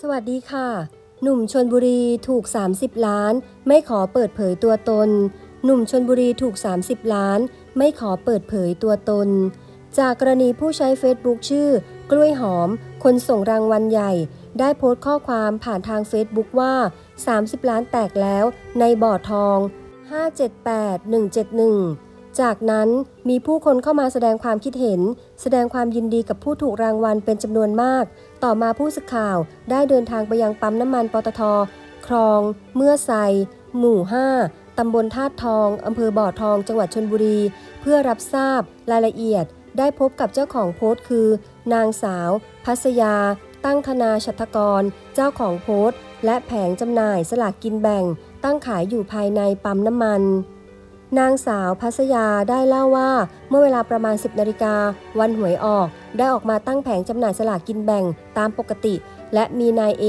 สวัสดีค่ะ หนุ่มชนบุรีถูก 30 ล้าน ไม่ขอเปิดเผยตัวตน หนุ่มชนบุรีถูก 30 ล้าน ไม่ขอเปิดเผยตัวตน จากกรณีผู้ใช้เฟซบุ๊กชื่อ กล้วยหอม คนส่งรางวัลใหญ่ ได้โพสต์ข้อความผ่านทางเฟซบุ๊กว่า 30 ล้านแตกแล้วในบ่อทอง 578171 จากนั้นมีผู้คนเข้ามาแสดงความคิดเห็น แสดงความยินดีกับผู้ถูกรางวัลเป็นจำนวนมาก ต่อมาผู้สื่อข่าวได้เดินทางไปยังปั๊มน้ำมันปตท คลอง เมื่อไซ หมู่ 5 ตำบลธาตุทอง อำเภอบ่อทอง จังหวัดชนบุรี เพื่อรับทราบรายละเอียด ได้พบกับเจ้าของโพสต์คือ นางสาว พัสยา ตั้งธนาชัตกร เจ้าของโพสต์ และแผงจำหน่ายสลากกินแบ่ง ตั้งขายอยู่ภายในปั๊มน้ำมัน นางสาวพัสยาได้เล่าว่า เมื่อเวลาประมาณ 10นาฬิกาวันหวยออก ได้ออกมาตั้งแผงจำหน่ายสลากกินแบ่งตามปกติ และมีนายเอ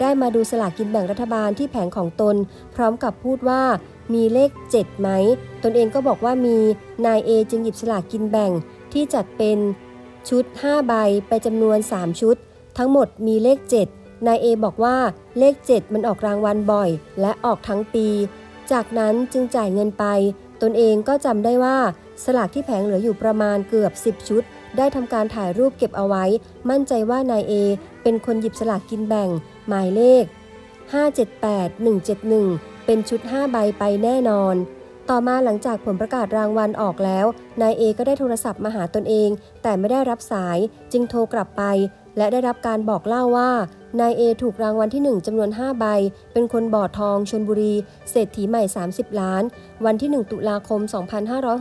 ได้มาดูสลากกินแบ่งรัฐบาลที่แผงของตน พร้อมกับพูดว่ามีเลข 7 ไหม ตนเองก็บอกว่ามีนายเอจึงหยิบสลากกินแบ่งที่จัดเป็นชุด 5 ใบไปจำนวน 3 ชุด ทั้งหมดมีเลข 7นายเอบอกว่าเลข 7 มันออกรางวัลบ่อย และออกทั้งปี จากนั้นจึงจ่ายเงินไป ตนเองก็จำได้ว่า สลากที่แผงเหลืออยู่ประมาณเกือบ 10 ชุด ได้ทำการถ่ายรูปเก็บเอาไว้ มั่นใจว่านายเอเป็นคนหยิบสลากกินแบ่ง หมายเลข 578171 เป็นชุด 5 ใบไปแน่นอน ต่อมาหลังจากผลประกาศรางวัลออกแล้ว นายเอก็ได้โทรศัพท์มาหาตนเอง แต่ไม่ได้รับสายจึงโทรกลับไป และได้รับการบอกเล่าว่านายเอถูกรางวัลที่ 1จำนวน 5 ใบ เป็นคนบ่อทองชนบุรี เศรษฐีใหม่ 30 ล้าน วันที่ 1 ตุลาคม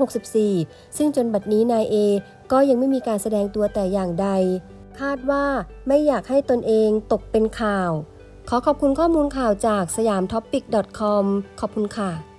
2564 ซึ่งจนบัดนี้นายเอก็ยังไม่มีการแสดงตัวแต่อย่างใด คาดว่าไม่อยากให้ตนเองตกเป็นข่าว ขอขอบคุณข้อมูลข่าวจากสยามท็อปิก .com ขอบคุณค่ะ